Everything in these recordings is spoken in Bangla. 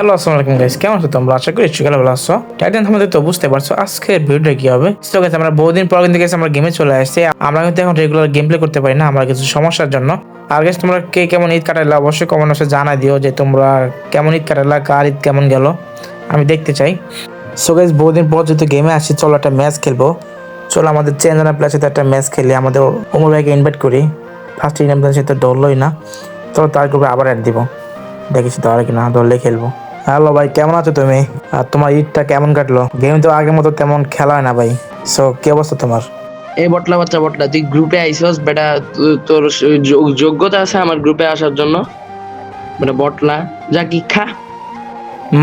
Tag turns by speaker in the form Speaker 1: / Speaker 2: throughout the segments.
Speaker 1: হ্যালো, আসসালামু আলাইকুম গাইস কেমন আছো তোমরা? আশা করি সকালে ভালো আছো। টাইটান আমাদের তো বুঝতে পারছ, আজকের ভিডিওটা কি হবে? তো গাইস আমরা বহুদিন পর কিন্তু গেছে আমরা গেমে চলে আসছি। আমরা কিন্তু এখন রেগুলার গেম প্লে করতে পারি না, আমরা কিছু সমস্যার জন্য। আর গেছ তোমরা কে কেমন ঈদ কাটাইলা অবশ্যই কমেন্ট বক্সে জানাই দিও যে তোমরা কেমন ঈদ কাটাইলা কার ঈদ কেমন গেল। আমি দেখতে চাই। সো গাইস বহুদিন পর যেহেতু গেমে আসছি, চলো একটা ম্যাচ খেলব। চলো আমাদের চেঞ্জানা প্লেয়ার সাথে একটা ম্যাচ খেলি, আমাদের ওমর ভাইকে ইনভাইট করি। ফার্স্ট ইনভাইট সাথে ধরলোই না। তো তার গ্রুপে আবার অ্যাড দিব। দেখিস ধরে কিনা ধরলে খেলব। হ্যালো ভাই কেমন আছো তুমি? আর তোমার ঈদটা কেমন কাটলো? গেম তো আগের মতো তেমন খেলা হয় না ভাই। সো কি অবস্থা তোমার?
Speaker 2: এই বটলা বাচ্চা বটলা। তুই গ্রুপে আইসস বেটা তোর যোগ্যতা আছে আমার গ্রুপে আসার জন্য। মানে বটলা যা কি খা।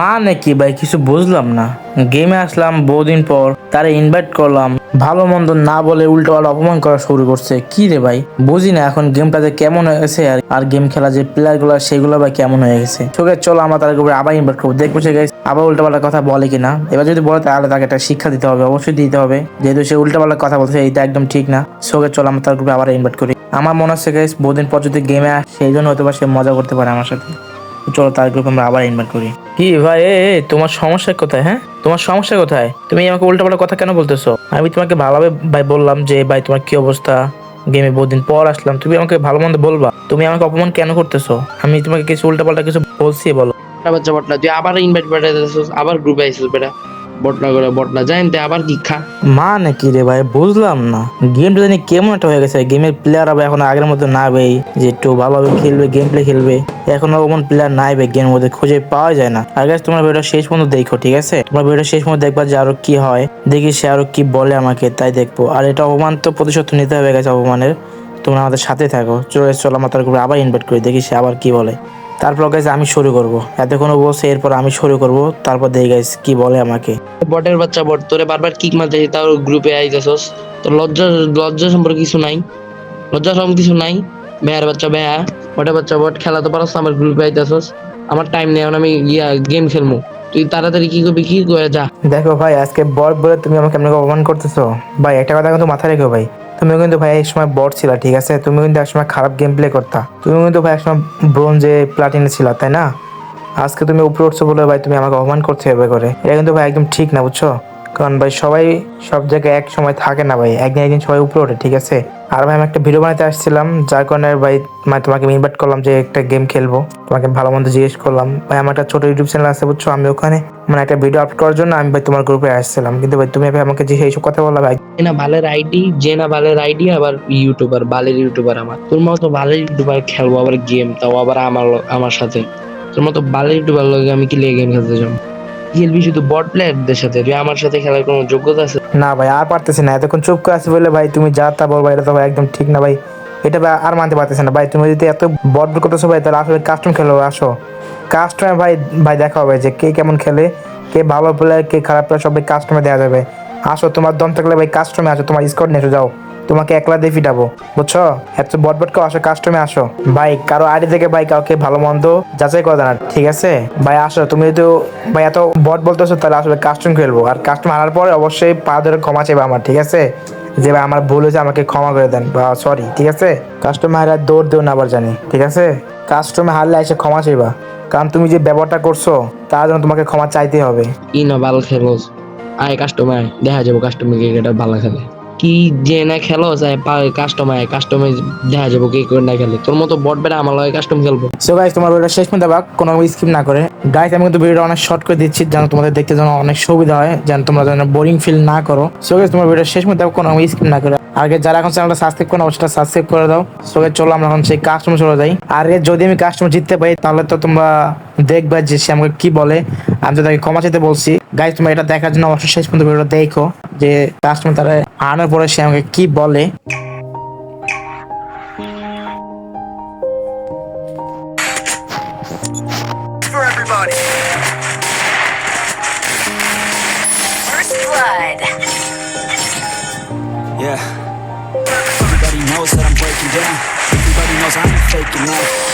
Speaker 1: মানে কি ভাই কিছু বুঝলাম না। গেমে আসলাম বহুদিন পর। তারে ইনভাইট করলাম। ভালো মন্দ না বলে উল্টো পাল্টা অপমান করা শুরু করছে। কি রে ভাই? বুঝি না এখন গেমটাতে কেমন হয়ে গেছে আর আর গেম খেলা যে প্লেয়ারগুলো, সেগুলো ভাই কেমন হয়ে গেছে। তোকে চলো আমরা তার উপরে আবার ইনভাইট করব। দেখব সে guys আবার উল্টো পাল্টা কথা বলে কিনা। এবার যদি বলে, তাহলে তাকে একটা শিক্ষা দিতে হবে, অবশ্যই দিতে হবে। যেহেতু সে উল্টো পাল্টা কথা বলছে এটা একদম ঠিক না। সোকে চলো আমরা তার গ্রুপে আবার ইনভাইট করি। আমার মনে হচ্ছে গাইস বহুদিন পর যদি গেমে আসে, সেই জন্য হয়তো সে মজা করতে পারে আমার সাথে। চলো তার গ্রুপে আমরা আবার ইনভাইট করি। কি ভাই? এ এ, তোমার সমস্যা কোথায় হ্যাঁ? তোমার সমস্যা কোথায়? তুমি আমাকে উল্টাপাল্টা কথা কেন বলতেছো? আমি তোমাকে ভালোভাবে ভাই বললাম যে ভাই তোমার কি অবস্থা? গেমে বহুদিন পর আসলাম। তুমি আমাকে ভালো মন্দ বলবা? তুমি আমাকে অপমান কেন করতেছো? আমি তোমাকে কিছু উল্টাপাল্টা কিছু বলছি বলো।
Speaker 2: বটলা তুই আবার ইনভাইট পাঠাইছিস আবার গ্রুপে আইছিস বেটা। জানেন তুই আবার কি খা?
Speaker 1: মানে রে ভাই, বুঝলাম না। গেমটা জানি কেমন হয়ে গেছে। গেমের প্লেয়ার আবার এখন আগের মতো না ভাই যে একটু ভালোভাবে খেলবে গেম প্লে খেলবে। এখন ওমন প্লেয়ার নাই ভাই গেমের মধ্যে, খুঁজে পাওয়া যায় না। আর তোমার ভিডিও শেষ পর্যন্ত দেখো, ঠিক আছে? তোমার ভিডিও শেষ পর্যন্ত দেখবা যে আরও কি হয়। দেখি সে আরও কি বলে আমাকে, তাই দেখব। আর এটা অপমান তো প্রতিশোধ নিতে হবে গেছে অপমানের। তোমরা আমাদের সাথে থাকো। চলে চলো আমার তার আবার ইনভাইট করি, দেখি সে আবার কি বলে। তারপর গাইজ আমি শুরু করব। এতক্ষণ বলছে এরপর আমি শুরু করব। তারপর দেখি গাইজ কি বলে আমাকে।
Speaker 2: বটের বাচ্চা বট তোরে বারবার কিক মারতে তাও গ্রুপে আইতেছস তোর লজ্জা লজ্জা সম্পর্কে কিছু নাই। লজ্জা সম্পর্কে কিছু নাই। বেয়ার বাচ্চা বেয়া বটের বাচ্চা বট খেলা তো পারস আমার গ্রুপে আইতেছস আমার টাইম নেই আমি ইয়া গেম খেলব তুই তাড়াতাড়ি কি করবি কি করে যা।
Speaker 1: দেখো ভাই আজকে বট বলে তুমি আমাকে এমনি অপমান করতেছো? ভাই একটা কথা কিন্তু মাথায় রেখো ভাই। তুমি কিন্তু ভাই এই সময় বট ছিলা, ঠিক আছে? তুমি কিন্তু এক সময় খারাপ গেম প্লে করতা। তুমি কিন্তু ভাই একসময় ব্রোঞ্জে প্লাটিনে ছিল, তাই না? আজকে তুমি উপরে উঠছো বলে ভাই তুমি আমাকে অপমান করছ এভাবে করে। এটা কিন্তু ভাই একদম ঠিক না, বুঝছ? কারণ ভাই সবাই সব জায়গায় এক সময় থাকে না ভাই। একদিন একদিন সবাই উপরে ওঠে, ঠিক আছে? আর ভাই আমি একটা ভিডিও বানাতে আসছিলাম, যার কারণে ভাই মানে তোমাকে ইনভাইট করলাম যে একটা গেম খেলব। তোমাকে ভালো মন্দ জিজ্ঞেস করলাম। ভাই, আমার একটা ছোট ইউটিউব চ্যানেল আছে, বুঝছ? আমি ওখানে মানে একটা ভিডিও আপলোড করার জন্য আমি ভাই তোমার গ্রুপে আসছিলাম। কিন্তু ভাই, তুমি ভাই আমাকে যে এইসব কথা বললা ভাই।
Speaker 2: না, বালের আইডি যে না বালের আইডি আবার ইউটিউবার বালের ইউটিউবার আমার। তোর মতো বালের ইউটিউবার খেলব আবার গেম তাও আবার আমার আমার সাথে। তোর মতো বালের ইউটিউবার লগে আমি কি লেগে গেম খেলতে যাব? খেলবি শুধু বট প্লেয়ারদের সাথে? তুই আমার সাথে খেলার কোনো যোগ্যতা আছে?
Speaker 1: না ভাই, আর পারতেছি না। এতক্ষণ চুপ করে আছি বলে ভাই, তুমি যা তা বলবা, এটা তো ভাই একদম ঠিক না ভাই। এটা ভাই আর মানতে পারতেছি না। ভাই, তুমি যদি এত বট করতেছো ভাই, তাহলে আসলে কাস্টম খেলো, আসো। কাস্টমে ভাই ভাই দেখা হবে যে কে কেমন খেলে, কে ভালো প্লেয়ার কে খারাপ প্লেয়ার সবাই কাস্টমে দেওয়া যাবে। আসো, তোমার দম থাকলে ভাই কাস্টমে আসো, তোমার স্কোর নিয়ে যাও। তোমাকে একলা দিয়ে ফিটাবো, বুঝছ? এত বট বট কেউ আসো কাস্টমে আসো। ভাই, কারও আইডি থেকে ভাই কাউকে ভালো মন্দ যাচাই করে না ঠিক আছে? ভাই, আসো, তুমি যদি ভাই এত বট বলতেছো, তাহলে আসলে কাস্টম খেলব আর কাস্টম হারার পরে অবশ্যই পা ধরে ক্ষমা চাইবে আমার, ঠিক আছে? যে ভাই, আমার ভুল হয়েছে, আমাকে ক্ষমা করে দেন, বা সরি ঠিক আছে? কাস্টমে হারার দৌড় দেও না আবার জানি, ঠিক আছে? কাস্টমে হারলে এসে ক্ষমা চাইবা। কারণ তুমি যে ব্যবহারটা করছ, তার জন্য তোমাকে ক্ষমা চাইতে হবে।
Speaker 2: কি না ভালো খেলোস আয় কাস্টমার দেখা যাব কাস্টমার কে, এটা ভালো খেলে। কি যে না খেলো আয় কাস্টমার কাস্টমার দেখা যাব কে করে না খেলে। তোর মতো বট বেড়া আমার লগে কাস্টম খেলব।
Speaker 1: সো গাইস তোমার ভিডিওটা শেষ পর্যন্ত দেবা কোনো স্কিপ না করে। গাইস আমি কিন্তু ভিডিওটা অনেক শর্ট করে দিচ্ছি, যেন তোমাদের দেখতে যেন অনেক সুবিধা হয়, যেন তোমরা যেন বোরিং ফিল না করো। সো গাইস তোমার ভিডিও শেষ পর্যন্ত কোনো স্কিপ না করে। আগে যারা এখন চ্যানেলটা সাবস্ক্রাইব করো অবশ্যই সাবস্ক্রাইব করে দাও। সো গাইস চলো আমরা এখন সেই কাস্টমার চলে যাই। আর যদি আমি কাস্টমার জিততে পারি, তাহলে তো তোমরা দেখবে যে সে আমাকে কি বলে। আমি তো তাকে ক্ষমা চাইতে বলছি। গাইস তোমরা এটা দেখার জন্য অবশ্যই শেষ পর্যন্ত ভিডিওটা দেখো, যে কাস্টমার তারা আনার পরে সে আমাকে কি বলে
Speaker 3: everybody. Yeah. Everybody knows that I'm breaking down. Everybody knows I ain't faking now.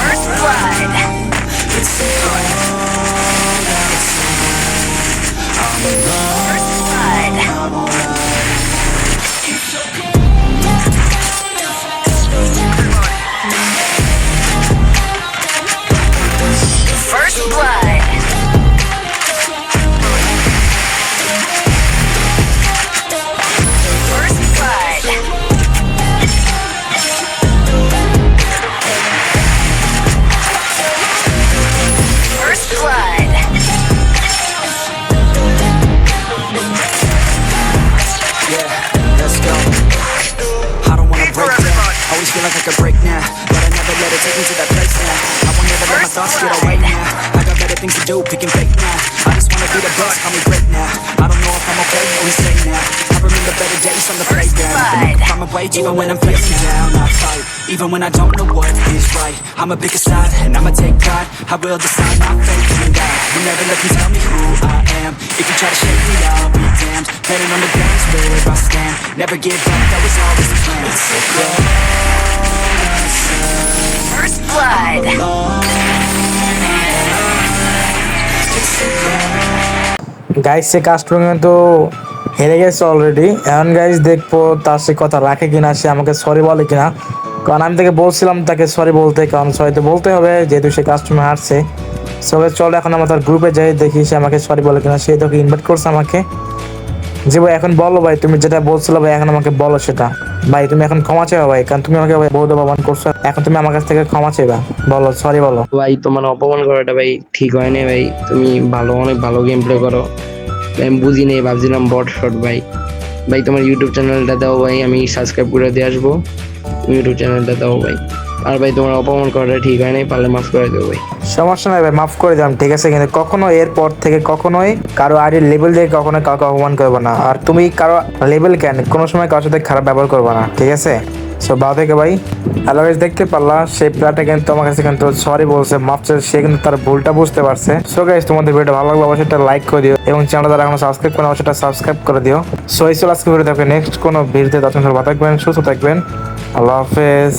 Speaker 4: First blood.
Speaker 3: Things to do, picking fake now. I just wanna be the best, call me great now. I don't know if I'm okay or insane now. I remember better days on the playground.
Speaker 4: blood.
Speaker 3: Find my way even when I'm feeling down. I fight, even when I don't know what is right. I'ma pick a side and I'ma take pride. I will decide my fate and die. You never let me tell me who I am. If you try to shake me, I'll be damned. Betting on the ground's where I stand. Never give up, that was always the plan. It's so cold outside.
Speaker 4: First blood.
Speaker 1: Guys say customer কিন্তু হেরে গেছে অলরেডি এখন গাইস দেখব তার সে কথা রাখে কিনা, সে আমাকে সরি বলে কিনা। কারণ আমি তাকে বলছিলাম তাকে সরি বলতে, কারণ সরি তো বলতে হবে, যেহেতু সে কাস্টমার হারছে। সবে চলো এখন আমরা গ্রুপে যাই, দেখি সে আমাকে সরি বলে কিনা। সে তোকে ইনভাইট করছে আমাকে? যে ভাই, এখন বলো ভাই, তুমি যেটা বলছিলে ভাই, এখন আমাকে বলো সেটা। ভাই, তুমি এখন ক্ষমা চাইবা ভাই, কারণ তুমি আমাকে বৌদ্ধ অপমান করছ। এখন তুমি আমার কাছ থেকে ক্ষমা চাইবা। বলো সরি বলো।
Speaker 2: ভাই, তোমার অপমান করাটা ভাই ঠিক হয় না ভাই। তুমি ভালো, অনেক ভালো গেম প্লে করো। আমি বুঝি নেই, ভাবছিলাম বট শট ভাই। ভাই, তোমার ইউটিউব চ্যানেলটা দাও ভাই, আমি সাবস্ক্রাইব করে দিয়ে আসব। ইউটিউব চ্যানেলটা দাও ভাই। আর ভাই, তোমার অপমান করাটা ঠিক হয় নাই, পারলে মাফ করে দেবো ভাই।
Speaker 1: সমস্যা নাই ভাই, মাফ করে দিলাম, ঠিক আছে? কিন্তু কখনো এরপর থেকে কখনোই কারও আইডির লেভেল দিয়ে কখনো কাউকে অপমান করবে না। আর তুমি কারও লেভেল কেন? কোনো সময় কারোর সাথে খারাপ ব্যবহার করবে না, ঠিক আছে? সো বা থেকে ভাই হ্যালো দেখতে পারলা, সেই প্লেয়ারটা কিন্তু আমার কাছে কিন্তু সরি বলছে, মাফ চাই সে কিন্তু তার ভুলটা বুঝতে পারছে। সো গাইস তোমাদের ভিডিও ভালো লাগলে অবশ্যই একটা লাইক করে দিও, এবং চ্যানেলটা যারা এখনও সাবস্ক্রাইব করে অবশ্যই সাবস্ক্রাইব করে দিও। সো এই ছিল আজকে ভিডিও দেখবে নেক্সট কোনো ভিডিওতে তার সঙ্গে থাকবেন, সুস্থ থাকবেন। আল্লাহ হাফেজ।